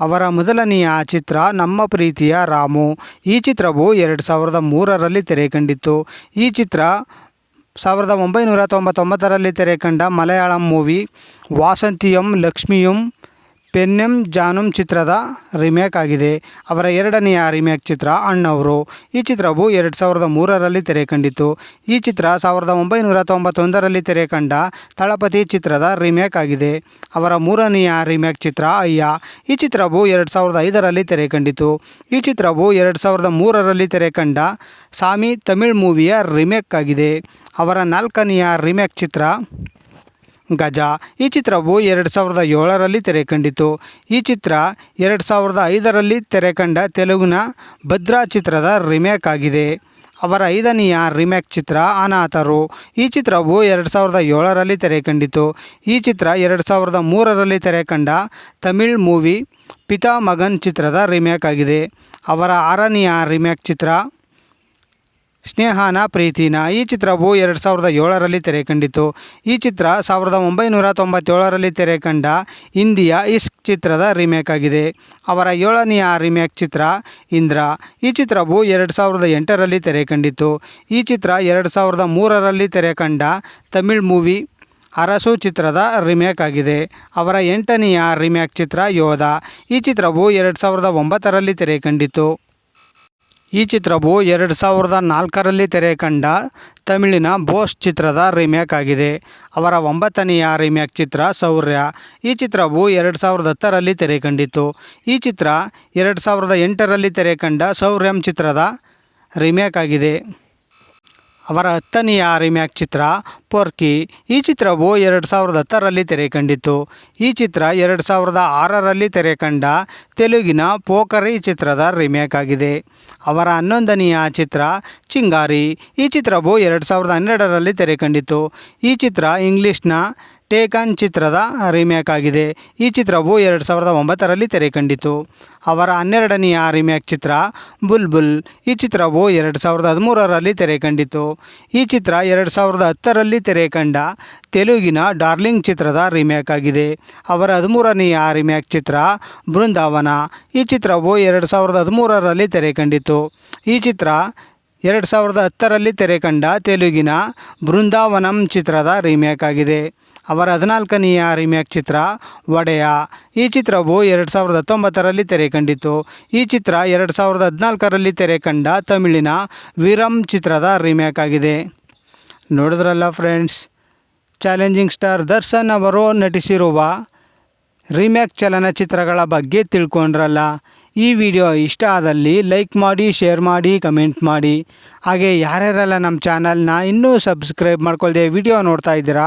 ಅವರ ಮೊದಲನೆಯ ಚಿತ್ರ ನಮ್ಮ ಪ್ರೀತಿಯ ರಾಮು. ಈ ಚಿತ್ರವು ಎರಡು ಸಾವಿರದ ಮೂರರಲ್ಲಿ ತೆರೆ ಕಂಡಿತ್ತು ಈ ಚಿತ್ರ ಸಾವಿರದ ಒಂಬೈನೂರ ತೊಂಬತ್ತೊಂಬತ್ತರಲ್ಲಿ ತೆರೆ ಕಂಡ ಮಲಯಾಳಂ ಮೂವಿ. ವಾಸಂತಿಯಂ, ಲಕ್ಷ್ಮಿಯಂ ಪೆನ್ನೆಂ ಜಾನುಮ್ ಚಿತ್ರದ ರಿಮೇಕ್ ಆಗಿದೆ. ಅವರ ಎರಡನೆಯ ರಿಮೇಕ್ ಚಿತ್ರ ಅಣ್ಣವರು. ಈ ಚಿತ್ರವು ಎರಡು ಸಾವಿರದ ಮೂರರಲ್ಲಿ ತೆರೆ ಕಂಡಿತ್ತು ಈ ಚಿತ್ರ ಸಾವಿರದ ಒಂಬೈನೂರ ತೊಂಬತ್ತೊಂದರಲ್ಲಿ ತೆರೆ ಕಂಡ ತಳಪತಿ ಚಿತ್ರದ ರಿಮೇಕ್ ಆಗಿದೆ. ಅವರ ಮೂರನೆಯ ರಿಮೇಕ್ ಚಿತ್ರ ಅಯ್ಯ. ಈ ಚಿತ್ರವು ಎರಡು ಸಾವಿರದ ಐದರಲ್ಲಿ ತೆರೆ ಕಂಡಿತು ಈ ಚಿತ್ರವು ಎರಡು ಸಾವಿರದ ಮೂರರಲ್ಲಿ ತೆರೆ ಕಂಡ ಸಾಮಿ ತಮಿಳ್ ಮೂವಿಯ ರಿಮೇಕ್ ಆಗಿದೆ. ಅವರ ನಾಲ್ಕನೆಯ ರಿಮೇಕ್ ಚಿತ್ರ ಗಜ. ಈ ಚಿತ್ರವು ಎರಡು ಸಾವಿರದ ಏಳರಲ್ಲಿ ತೆರೆ ಕಂಡಿತು ಈ ಚಿತ್ರ ಎರಡು ಸಾವಿರದ ಐದರಲ್ಲಿ ತೆರೆ ಕಂಡ ತೆಲುಗಿನ ಭದ್ರಾ ಚಿತ್ರದ ರಿಮೇಕ್ ಆಗಿದೆ. ಅವರ ಐದನೆಯ ರಿಮೇಕ್ ಚಿತ್ರ ಅನಾಥರು. ಈ ಚಿತ್ರವು ಎರಡು ಸಾವಿರದ ಏಳರಲ್ಲಿ ತೆರೆ ಕಂಡಿತು ಈ ಚಿತ್ರ ಎರಡು ಸಾವಿರದ ಮೂರರಲ್ಲಿ ತೆರೆ ಕಂಡ ತಮಿಳ್ ಮೂವಿ ಪಿತಾ ಮಗನ್ ಚಿತ್ರದ ರಿಮೇಕ್ ಆಗಿದೆ. ಅವರ ಆರನೆಯ ರಿಮೇಕ್ ಚಿತ್ರ ಸ್ನೇಹನ, ಪ್ರೀತಿನ ಈ ಚಿತ್ರವು ಎರಡು ಸಾವಿರದ ಏಳರಲ್ಲಿ ತೆರೆ ಕಂಡಿತು ಈ ಚಿತ್ರ ಸಾವಿರದ ಒಂಬೈನೂರ ತೊಂಬತ್ತೇಳರಲ್ಲಿ ತೆರೆ ಕಂಡ ಹಿಂದಿಯ ಇಸ್ಕ್ ಚಿತ್ರದ ರಿಮೇಕ್ ಆಗಿದೆ. ಅವರ ಏಳನೆಯ ರಿಮೇಕ್ ಚಿತ್ರ ಇಂದ್ರ. ಈ ಚಿತ್ರವು ಎರಡು ಸಾವಿರದ ಎಂಟರಲ್ಲಿ ತೆರೆ ಕಂಡಿತು ಈ ಚಿತ್ರ ಎರಡು ಸಾವಿರದ ಮೂರರಲ್ಲಿ ತೆರೆ ಕಂಡ ತಮಿಳ್ ಮೂವಿ ಅರಸು ಚಿತ್ರದ ರಿಮೇಕ್ ಆಗಿದೆ. ಅವರ ಎಂಟನೆಯ ರಿಮೇಕ್ ಚಿತ್ರ ಯೋಧ. ಈ ಚಿತ್ರವು ಎರಡು ಸಾವಿರದ ಒಂಬತ್ತರಲ್ಲಿ ತೆರೆ ಕಂಡಿತು ಈ ಚಿತ್ರವು ಎರಡು ಸಾವಿರದ ನಾಲ್ಕರಲ್ಲಿ ತೆರೆ ಕಂಡ ತಮಿಳಿನ ಬೋಸ್ ಚಿತ್ರದ ರೀಮೇಕ್ ಆಗಿದೆ. ಅವರ ಒಂಬತ್ತನೆಯ ರೀಮೇಕ್ ಚಿತ್ರ ಶೌರ್ಯ ಈ ಚಿತ್ರವು ಎರಡು ಸಾವಿರದ ಹತ್ತರಲ್ಲಿ ತೆರೆ ಕಂಡಿತು ಈ ಚಿತ್ರ ಎರಡು ಸಾವಿರದ ಎಂಟರಲ್ಲಿ ತೆರೆ ಕಂಡ ಶೌರ್ಯಂ ಚಿತ್ರದ ರೀಮೇಕ್ ಆಗಿದೆ. ಅವರ ಹತ್ತನೆಯ ರಿಮ್ಯಾಕ್ ಚಿತ್ರ ಪೊರ್ಕಿ. ಈ ಚಿತ್ರವು ಎರಡು ಸಾವಿರದ ಹತ್ತರಲ್ಲಿ ತೆರೆ ಕಂಡಿತು ಈ ಚಿತ್ರ ಎರಡು ಸಾವಿರದ ಆರರಲ್ಲಿ ತೆರೆ ಕಂಡ ತೆಲುಗಿನ ಪೋಕರಿ ಚಿತ್ರದ ರಿಮೇಕ್ ಆಗಿದೆ. ಅವರ ಹನ್ನೊಂದನೆಯ ಚಿತ್ರ ಚಿಂಗಾರಿ. ಈ ಚಿತ್ರವು ಎರಡು ಸಾವಿರದ ಹನ್ನೆರಡರಲ್ಲಿ ತೆರೆ ಕಂಡಿತು ಈ ಚಿತ್ರ ಇಂಗ್ಲೀಷ್ನ ಟೇಕನ್ ಚಿತ್ರದ ರಿಮೇಕ್ ಆಗಿದೆ. ಈ ಚಿತ್ರವು ಎರಡು ಸಾವಿರದ ಒಂಬತ್ತರಲ್ಲಿ ತೆರೆ ಕಂಡಿತು. ಅವರ ಹನ್ನೆರಡನೆಯ ರಿಮೇಕ್ ಚಿತ್ರ ಬುಲ್ಬುಲ್. ಈ ಚಿತ್ರವು ಎರಡು ಸಾವಿರದ ಹದಿಮೂರರಲ್ಲಿ ತೆರೆ ಕಂಡಿತು. ಈ ಚಿತ್ರ ಎರಡು ಸಾವಿರದ ಹತ್ತರಲ್ಲಿ ತೆರೆ ಕಂಡ ತೆಲುಗಿನ ಡಾರ್ಲಿಂಗ್ ಚಿತ್ರದ ರಿಮೇಕ್ ಆಗಿದೆ. ಅವರ ಹದಿಮೂರನೆಯ ರಿಮೇಕ್ ಚಿತ್ರ ಬೃಂದಾವನ. ಈ ಚಿತ್ರವು ಎರಡು ಸಾವಿರದ ಹದಿಮೂರರಲ್ಲಿ ತೆರೆ ಕಂಡಿತು. ಈ ಚಿತ್ರ ಎರಡು ಸಾವಿರದ ಹತ್ತರಲ್ಲಿ ತೆರೆ ಕಂಡ ತೆಲುಗಿನ ಬೃಂದಾವನಂ ಚಿತ್ರದ ರಿಮೇಕ್ ಆಗಿದೆ. ಅವರ ಹದಿನಾಲ್ಕನೆಯ ರಿಮೇಕ್ ಚಿತ್ರ ಒಡೆಯ. ಈ ಚಿತ್ರವು ಎರಡು ಸಾವಿರದ ಹತ್ತೊಂಬತ್ತರಲ್ಲಿ ತೆರೆ ಕಂಡಿತು ಈ ಚಿತ್ರ ಎರಡು ಸಾವಿರದ ಹದಿನಾಲ್ಕರಲ್ಲಿ ತೆರೆ ಕಂಡ ತಮಿಳಿನ ವಿರಂ ಚಿತ್ರದ ರಿಮೇಕ್ ಆಗಿದೆ. ನೋಡಿದ್ರಲ್ಲ ಫ್ರೆಂಡ್ಸ್, ಚಾಲೆಂಜಿಂಗ್ ಸ್ಟಾರ್ ದರ್ಶನ್ ಅವರು ನಟಿಸಿರುವ ರೀಮೇಕ್ ಚಲನಚಿತ್ರಗಳ ಬಗ್ಗೆ ತಿಳ್ಕೊಂಡ್ರಲ್ಲ. ಈ ವಿಡಿಯೋ ಇಷ್ಟ ಆದಲ್ಲಿ ಲೈಕ್ ಮಾಡಿ, ಶೇರ್ ಮಾಡಿ, ಕಮೆಂಟ್ ಮಾಡಿ. ಹಾಗೆ ಯಾರ್ಯಾರೆಲ್ಲ ನಮ್ಮ ಚಾನಲ್ನ ಇನ್ನೂ ಸಬ್ಸ್ಕ್ರೈಬ್ ಮಾಡ್ಕೊಳ್ದೆ ವಿಡಿಯೋ ನೋಡ್ತಾ ಇದ್ದೀರಾ